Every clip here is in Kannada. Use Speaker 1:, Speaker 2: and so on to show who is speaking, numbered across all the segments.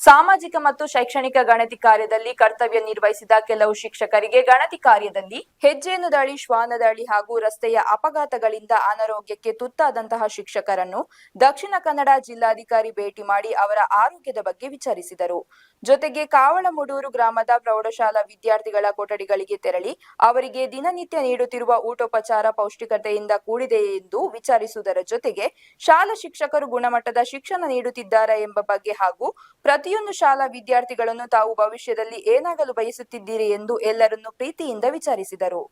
Speaker 1: ಸಾಮಾಜಿಕ ಮತ್ತು ಶೈಕ್ಷಣಿಕ ಗಣತಿ ಕಾರ್ಯದಲ್ಲಿ ಕರ್ತವ್ಯ ನಿರ್ವಹಿಸಿದ ಕೆಲವು ಶಿಕ್ಷಕರಿಗೆ ಗಣತಿ ಕಾರ್ಯದಲ್ಲಿ ಹೆಜ್ಜೆಯನ್ನು ದಾಳಿ, ಶ್ವಾನ ದಾಳಿ ಹಾಗೂ ರಸ್ತೆಯ ಅಪಘಾತಗಳಿಂದ ಅನಾರೋಗ್ಯಕ್ಕೆ ತುತ್ತಾದಂತಹ ಶಿಕ್ಷಕರನ್ನು ದಕ್ಷಿಣ ಕನ್ನಡ ಜಿಲ್ಲಾಧಿಕಾರಿ ಭೇಟಿ ಮಾಡಿ ಅವರ ಆರೋಗ್ಯದ ಬಗ್ಗೆ ವಿಚಾರಿಸಿದರು. ಜೊತೆಗೆ ಕಾವಳಮುಡೂರು ಗ್ರಾಮದ ಪ್ರೌಢಶಾಲಾ ವಿದ್ಯಾರ್ಥಿಗಳ ಕೊಠಡಿಗಳಿಗೆ ತೆರಳಿ ಅವರಿಗೆ ದಿನನಿತ್ಯ ನೀಡುತ್ತಿರುವ ಊಟೋಪಚಾರ ಪೌಷ್ಟಿಕತೆಯಿಂದ ಕೂಡಿದೆ ಎಂದು ವಿಚಾರಿಸುವುದರ ಜೊತೆಗೆ ಶಾಲಾ ಶಿಕ್ಷಕರು ಗುಣಮಟ್ಟದ ಶಿಕ್ಷಣ ನೀಡುತ್ತಿದ್ದಾರೆ ಎಂಬ ಬಗ್ಗೆ ಹಾಗೂ ಪ್ರತಿಯೊಂದು ಶಾಲಾ ವಿದ್ಯಾರ್ಥಿಗಳನ್ನು ತಾವು ಭವಿಷ್ಯದಲ್ಲಿ ಏನಾಗಲು ಬಯಸುತ್ತಿದ್ದೀರಿ ಎಂದು ಎಲ್ಲರನ್ನು ಪ್ರೀತಿಯಿಂದ ವಿಚಾರಿಸಿದರು.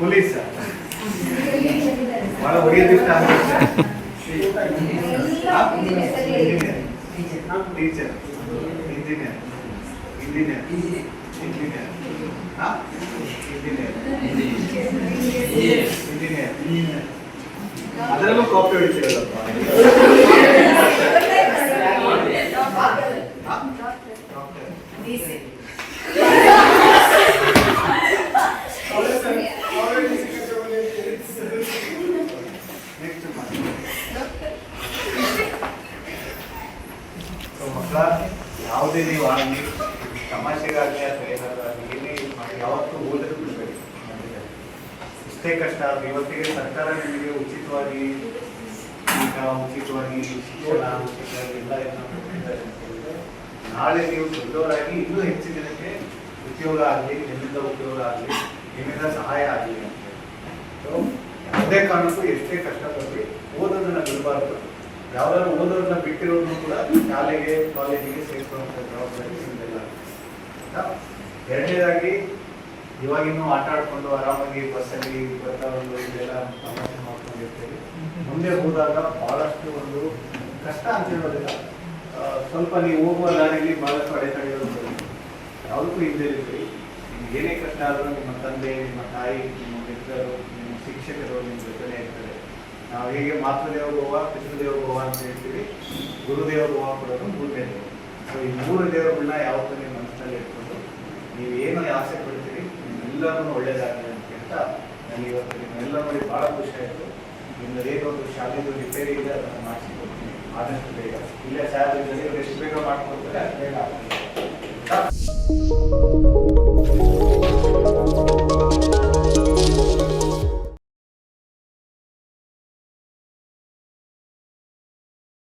Speaker 2: ಪೊಲೀಸ್ ಬಹಳ ಹೊಡೆಯೋದಿಷ್ಟ teacher engineer engineer engineer engineer engineer ಅದರಲ್ಲೂ ಕಾಪಿ ಹೊಡಿತೀರಲ್ಲಪ್ಪ? ನೆಕ್ಸ್ಟ್ ಮಾಡಿ ಸೊ ಮಕ್ಕಳ ಯಾವುದೇ ನೀವು ಆಗಲಿ ತಮಾಷೆಗಾಗಲಿ ಅಥವಾ ಏನಾದ್ರಾಗಲಿ ಏನೇ ಇದು ಮಾಡಿ ಯಾವತ್ತೂ ಓದಲು ಬಿಡಬೇಡಿ ಇಷ್ಟೇ ಕಷ್ಟ ಆದ್ರೆ ಇವತ್ತಿಗೆ ಸರ್ಕಾರ ನಿಮಗೆ ಉಚಿತವಾಗಿ ಈಗ ಉಚಿತವಾಗಿ ಶಿಕ್ಷಣ ಉಚಿತವಾಗಿ ಎಲ್ಲ ಏನೋ ಕೊಟ್ಟಿದ್ದಾರೆ ಅಂತ ಹೇಳಿದ್ರೆ ನಾಳೆ ನೀವು ದೊಡ್ಡವರಾಗಿ ಇನ್ನೂ ಹೆಚ್ಚು ಜನಕ್ಕೆ ಉದ್ಯೋಗ ಆಗಲಿ, ನಿಮ್ಮಿಂದ ಉದ್ಯೋಗ ಆಗಲಿ, ನಿಮ್ಮಿಂದ ಸಹಾಯ ಆಗಲಿ ಅಂತ. ಸೊ ಯಾವುದೇ ಕಾರಣಕ್ಕೂ ಎಷ್ಟೇ ಕಷ್ಟಪಟ್ಟು ಓದೋದನ್ನ ಬಿಡಬಾರ್ದು ಯಾವ್ದಾದ್ರು ಓದೋದನ್ನ ಬಿಟ್ಟಿರೋದು ಕೂಡ ಶಾಲೆಗೆ, ಕಾಲೇಜಿಗೆ ಸೇರಿಸುವಂತ ಜವಾಬ್ದಾರಿ ನಿಮ್ದೆಲ್ಲ? ಎರಡನೇದಾಗಿ ಇವಾಗಿನ್ನೂ ಆಟ ಆಡ್ಕೊಂಡು ಆರಾಮಾಗಿ ಬಸ್ಸಲ್ಲಿ ಬರ್ತಾ ಒಂದು ಇದೆಲ್ಲ ತಮಾಷೆ ಮಾಡ್ಕೊಂಡಿರ್ತೀವಿ ಮುಂದೆ ಹೋದಾಗ ಬಹಳಷ್ಟು ಒಂದು ಕಷ್ಟ ಅಂತ ಹೇಳೋದಿಲ್ಲ ಸ್ವಲ್ಪ ನೀವು ಹೋಗುವ ದಾರಿಯಲ್ಲಿ ಬಹಳಷ್ಟು ಅಡೆತಡೆಗಳು ಯಾವುದಕ್ಕೂ ಹಿಂದೆ ಇರಲಿ ನಿಮ್ಗೆ ಏನೇ ಕಷ್ಟ ಆದರೂ ನಿಮ್ಮ ತಂದೆ, ನಿಮ್ಮ ತಾಯಿ, ನಿಮ್ಮ ಮಿತ್ರರು, ನಿಮ್ಮ ಶಿಕ್ಷಕರು ನಿಮ್ಮ ಜೊತೆ ಇರ್ತಾರೆ. ನಾವು ಹೇಗೆ ಮಾತೃದೇವ ಭವ, ಪಿತೃದೇವ ಭವ ಅಂತ ಹೇಳ್ತೀವಿ. ಗುರುದೇವ ಭವ ಕೊಡೋದು ಮೂರನೇ ದೇವ ಸೊ ಈ ಮೂರು ದೇವರುಗಳನ್ನ ಯಾವತ್ತೂ ನಿಮ್ಮ ಮನಸ್ಸಲ್ಲಿ ಇಟ್ಕೊಂಡು ನೀವು ಏನು ಆಸೆ ಪಡ್ತೀರಿ ನಿಮ್ಮೆಲ್ಲರೂ ಒಳ್ಳೇದಾಗಲಿ ಅಂತ ಹೇಳ್ತಾ ನನಗೆ ಇವತ್ತು ನಿಮ್ಮೆಲ್ಲ ನೋಡಿ ಭಾಳ ಖುಷಿ ಆಯಿತು. ನಿಮ್ಮದೇನೊಂದು ಶಾಲೆದು ರಿಪೇರಿ ಇದೆ, ಅದನ್ನು ಮಾಡಿಸಿಕೊಡ್ತೀನಿ. ಆದಷ್ಟು ಬೇಗ. ಇಲ್ಲೇ ಸ್ಯಾಲ್ರಿ ಎಷ್ಟು ಬೇಗ ಮಾಡಿಕೊಡ್ತಾರೆ ಬೇಗ ಆಗ್ತದೆ